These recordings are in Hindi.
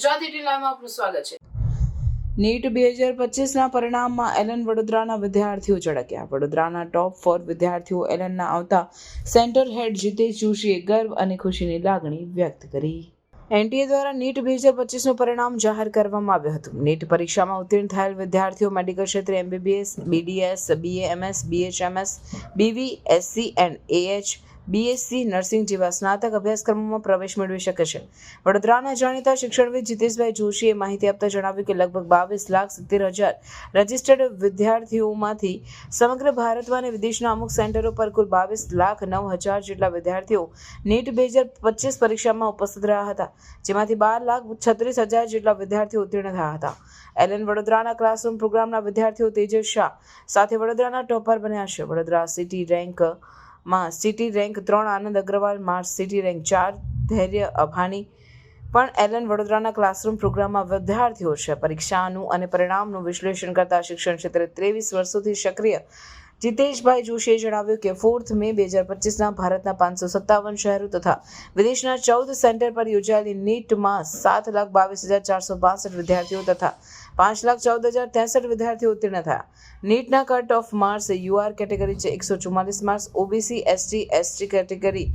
ગુજરાતી ટીલામાં આપનું સ્વાગત છે. નીટ બે હજાર પચીસના પરિણામમાં એલન વડોદરાના વિદ્યાર્થીઓ ઝળક્યા વડોદરાના ટોપ ફોર વિદ્યાર્થીઓ એલનના આવતા સેન્ટર હેડ જીતેશ જોશીએ ગર્વ અને ખુશીની લાગણી વ્યક્ત કરી. એનટીએ દ્વારા નીટ બે હજાર પચીસનું પરિણામ જાહેર કરવામાં આવ્યું હતું. નીટ પરીક્ષામાં ઉત્તીર્ણ થયેલ વિદ્યાર્થીઓ મેડિકલ ક્ષેત્રે MBBS BDS BAMS BHMS BV SC and AH BSc nursing જેવા સ્નાતક અભ્યાસક્રમોમાં પ્રવેશ મેળવી શકે છે. વડોદરાના જાણીતા શિક્ષણવિદ જીતેશભાઈ જોશીએ માહિતી આપતા જણાવ્યું કે લગભગ બાવીસ લાખ સિત્તેર હજાર રજિસ્ટર્ડ વિદ્યાર્થીઓમાંથી સમગ્ર ભારતમાં અને વિદેશના અમુક સેન્ટરો પર કુલ બાવીસ લાખ નવ હજાર જેટલા વિદ્યાર્થીઓ નીટ બે હજાર પચીસ પરીક્ષામાં ઉપસ્થિત રહ્યા હતા, જેમાંથી બાર લાખ છત્રીસ હજાર જેટલા વિદ્યાર્થીઓ ઉત્તીર્ણ થયા હતા. એલએન વડોદરાના ક્લાસરૂમ પ્રોગ્રામના વિદ્યાર્થીઓ તેજસ શાહ સાથે વડોદરાના ટોપર બન્યા છે. વડોદરા સિટી રેન્ક માં સિટી રેન્ક ત્રણ, આનંદ અગ્રવાલ માર્ચ સિટી રેન્ક ચાર, ધૈર્ય અભાની. પણ એલન વડોદરાના ક્લાસરૂમ પ્રોગ્રામમાં વિદ્યાર્થીઓ છે. પરીક્ષાનું અને પરિણામનું વિશ્લેષણ કરતા શિક્ષણ ક્ષેત્રે ત્રેવીસ વર્ષોથી સક્રિય. જીતેશભાઈ જોશીએ જણાવ્યું કે ફોર્થ મે બે હજાર પચીસના ભારતના પાંચસો સત્તાવન શહેરો તથા વિદેશના ચૌદ સેન્ટર પર યોજાયેલી નીટમાં સાત લાખ બાવીસ હજાર ચારસો બાસઠ વિદ્યાર્થીઓ તથા પાંચ લાખ ચૌદ હજાર ત્રેસઠ વિદ્યાર્થીઓ ઉત્તીર્ણ થયા. નીટના cut off marks UR category છે એકસો ચુમ્માલીસ marks, OBC, ST ST category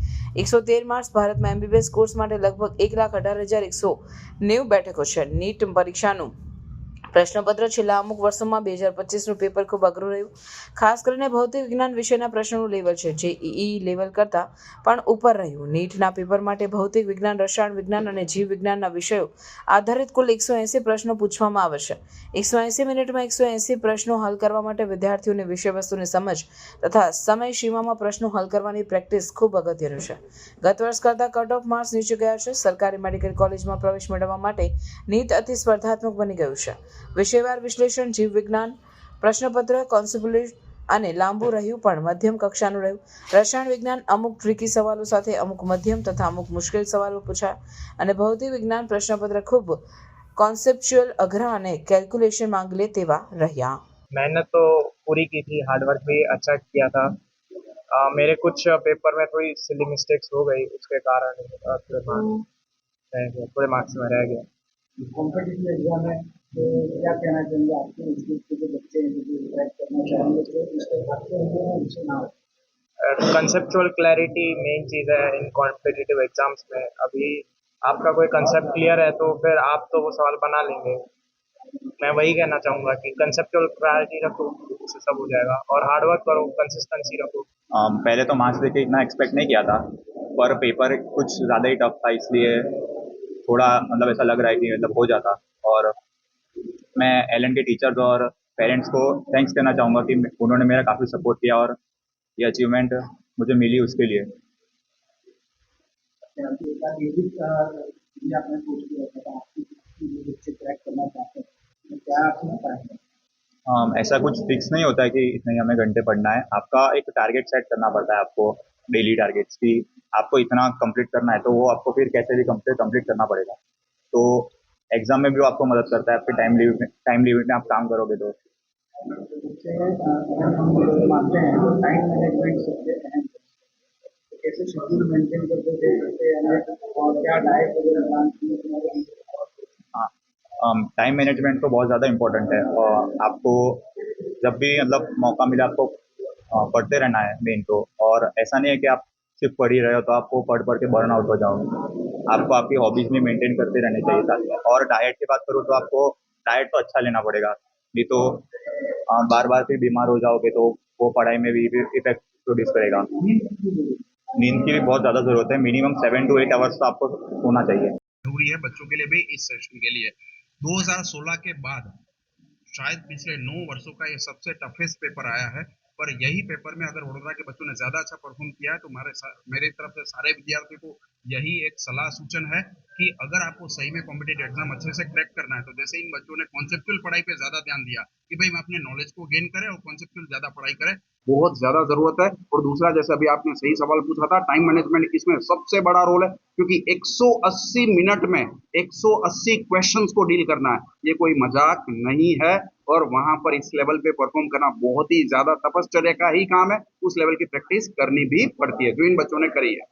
એકસો તેર માર્ક્સ. ભારતમાં એમબીબીએસ કોર્સ માટે લગભગ એક લાખ અઢાર હજાર એકસો નેવું બેઠકો છે. નીટ પરીક્ષાનું પ્રશ્નપત્ર છેલ્લા અમુક વર્ષોમાં બે હજાર પચીસનું પેપર ખૂબ અઘરું રહ્યું. ખાસ કરીને ભૌતિક વિજ્ઞાન વિષયના પ્રશ્નોનું લેવલ છે, જે ઈ લેવલ કરતાં પણ ઉપર રહ્યું. નીટના પેપર માટે ભૌતિક વિજ્ઞાન, રસાયણ વિજ્ઞાન અને જીવ વિજ્ઞાનના વિષયો આધારિત કુલ એકસો એંસી પ્રશ્નો પૂછવામાં આવશે એકસો એંસી મિનિટમાં એકસો એંસી પ્રશ્નો હલ કરવા માટે વિદ્યાર્થીઓને વિષયવસ્તુની સમજ તથા સમય સીમામાં પ્રશ્નો હલ કરવાની પ્રેક્ટિસ ખૂબ અગત્યનું છે. ગત વર્ષ કરતાં કટ ઓફ માર્ક્સ નીચે ગયા છે. સરકારી મેડિકલ કોલેજમાં પ્રવેશ મેળવવા માટે નીટ અતિ સ્પર્ધાત્મક બની ગયું છે. વિષયવાર વિશ્લેષણ જીવ વિજ્ઞાન પ્રશ્નપત્ર કોન્સિબ્યુલેટ અને લાંબુ રહ્યું પણ મધ્યમ કક્ષાનું રહ્યું રસાયણ વિજ્ઞાન અમુક ટ્રિકી સવાલો સાથે અમુક મધ્યમ તથા અમુક મુશ્કેલ સવાલો પૂછાયા અને ભૌતિક વિજ્ઞાન પ્રશ્નપત્ર ખૂબ कॉन्सेप्चुअल अघरा અને कैलकुलेशन मांग ले तेवा રહ્યા मेहनत तो पूरी की थी हार्डवर्क भी अच्छा किया था अ, मेरे कुछ पेपर में थोड़ी सिली मिस्टेक्स हो गई उसके कारण अ, थोड़े मार्क्स रह गए थोड़े मार्क्स में रह गए कॉम्पिटिटिव एग्जाम है तो क्या कहना चाहेंगे? आपके इंस्टीट्यूट के जो बच्चे हैं जो करना चाहेंगे कंसेप्चुअल क्लैरिटी मेन चीज़ है इन कॉम्पिटिटिव एग्ज़ाम्स में। अभी आपका कोई कंसेप्ट क्लियर है तो फिर आप तो वो सवाल बना लेंगे। मैं वही कहना चाहूँगा कि कंसेप्चुअल क्लैरिटी रखो उससे सब हो जाएगा। और हार्डवर्क करो कंसिस्टेंसी रखो। अम, पहले तो मार्क्स देके इतना एक्सपेक्ट नहीं किया था। पर पेपर कुछ ज़्यादा ही टफ था इसलिए थोड़ा मतलब ऐसा लग रहा है कि मतलब हो जाता। और मैं एल के टीचर्स और पेरेंट्स को थैंक्स कहना चाहूँगा कि उन्होंने मेरा काफ़ी सपोर्ट किया और ये अचीवमेंट मुझे मिली उसके लिए। हैं ऐसा कुछ फिक्स नहीं होता है कि इतने ही हमें घंटे पढ़ना है। आपका एक टारगेट सेट करना पड़ता है आपको डेली टारगेट्स की आपको इतना कंप्लीट करना है तो वो आपको फिर कैसे भी कंप्लीट कंप्लीट करना पड़ेगा। तो एग्ज़ाम में भी आपको मदद करता है, आपके टाइम लिमिट में टाइम लिमिट में आप काम करोगे तो हैं टाइम टाइम मैनेजमेंट तो बहुत ज़्यादा इम्पोर्टेंट है और आपको जब भी मतलब मौका मिला आपको पढ़ते रहना है मेन तो और ऐसा नहीं है कि आप सिर्फ़ पढ़ ही रहे हो तो आपको पढ़ पढ़ के बर्न आउट हो जाओगे। आपको आपकी हॉबीज में मेंटेन करते रहने चाहिए साथ में। और डाइट की बात करूँ तो आपको डाइट तो अच्छा लेना पड़ेगा। नहीं तो बार बार फिर बीमार हो जाओगे तो वो पढ़ाई में भी इफ़ेक्ट प्रोड्यूस करेगा। नींद की भी बहुत ज़्यादा ज़रूरत है। Minimum seven to eight hours तो आपको सोना चाहिए। ज़रूरी है बच्चों के लिए भी, इस सेशन के लिए। 2016 के बाद, शायद पिछले नौ वर्षों का ये सबसे टफेस्ट पेपर आया है। पर यही पेपर में अगर वडोदरा के बच्चों ने ज़्यादा अच्छा परफॉर्म किया है तो हमारे सा- मेरी तरफ़ से सारे विद्यार्थियों को यही एक सलाह सूचन है कि अगर आपको सही में कॉम्पिटेटिव एग्ज़ाम अच्छे से क्रैक करना है तो जैसे इन बच्चों ने कॉन्सेप्चुअल पढ़ाई पे ज़्यादा ध्यान दिया कि भाई हम अपने नॉलेज को गेन करें और कॉन्सेप्चुअल ज़्यादा पढ़ाई करें, बहुत ज़्यादा ज़रूरत है। और दूसरा, जैसे अभी आपने सही सवाल पूछा था टाइम मैनेजमेंट इसमें सबसे बड़ा रोल है, क्योंकि 180 मिनट में 180 क्वेश्चंस को डील करना है। ये कोई मज़ाक नहीं है। और वहाँ पर इस लेवल पे परफॉर्म करना बहुत ही ज़्यादा तपश्चर्या का ही काम है। उस लेवल की प्रैक्टिस करनी भी पड़ती है, जो इन बच्चों ने करी है।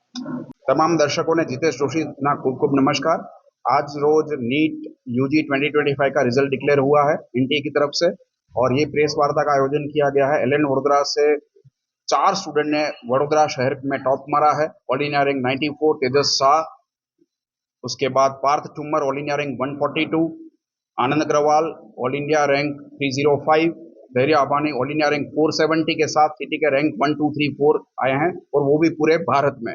तमाम दर्शकों ने जितेश जोशी ना खूब खूब नमस्कार। आज रोज नीट यूजी 2025 का रिज़ल्ट डिक्लेयर हुआ है एनटीए की तरफ़ से। और ये प्रेस वार्ता का आयोजन किया गया है। एल एन वडोदरा से चार स्टूडेंट ने वडोदरा शहर में टॉप मारा है। All India rank 94 Tejas Shah उसके बाद Parth Tumar all India rank one Anand Agrawal all India rank 305 Dhairya Abani all India rank 470 के साथ सिटी के रैंक 1 2 3 4 आए हैं और वो भी पूरे भारत में।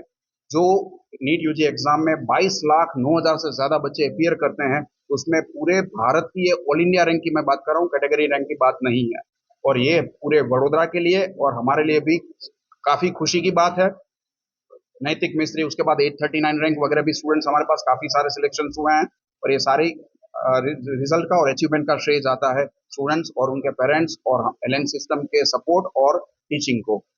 जो नीट यूजी एग्ज़ाम में 22 लाख 9000 से ज़्यादा बच्चे अपियर करते हैं, उसमें पूरे भारत की ऑल इंडिया रैंक की मैं बात कर रहा हूँ कैटेगरी रैंक की बात नहीं है। और ये पूरे वडोदरा के लिए और हमारे लिए भी काफ़ी खुशी की बात है। नैतिक मिस्त्री, उसके बाद 839 रैंक वगैरह भी स्टूडेंट्स हमारे पास काफ़ी सारे सिलेक्शन हुए हैं और ये सारी रिज़ल्ट का और अचीवमेंट का श्रेय जाता है स्टूडेंट्स और उनके पेरेंट्स और एल सिस्टम के सपोर्ट और टीचिंग को।